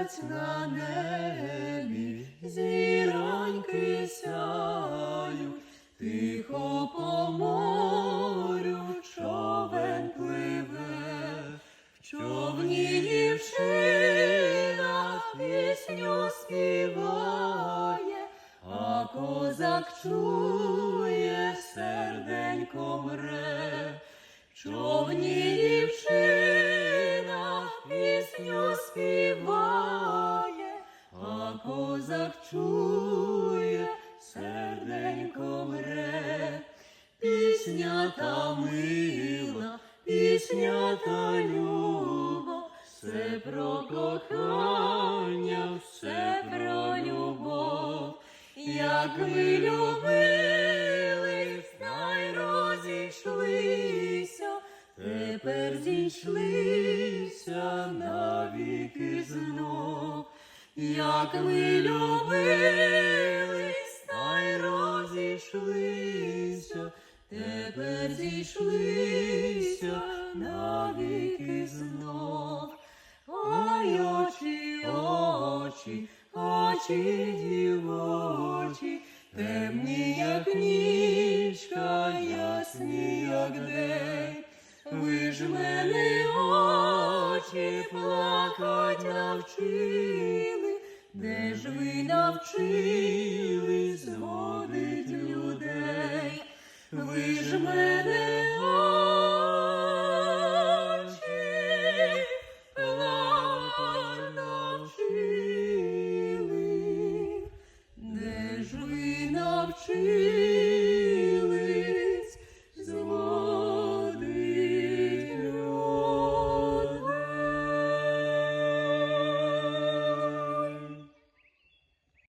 місяць на небі, зіроньки сяють, тихо по морю човен пливе, в човні дівчина пісню співає, а козак чує, козак чує, серденько мре. Пісня та мила, пісня та люба, все про кохання, все про любов, як ми любили, знай розійшлися, тепер зійшлися навіки знов, як ми любили, знай розійшлися, тепер зійшлися навіки знов. Ой, очі, очі, очі дівочі, темні, як нічка, ясні, як день. Ви ж мене очі плакать навчили, де ж ви навчили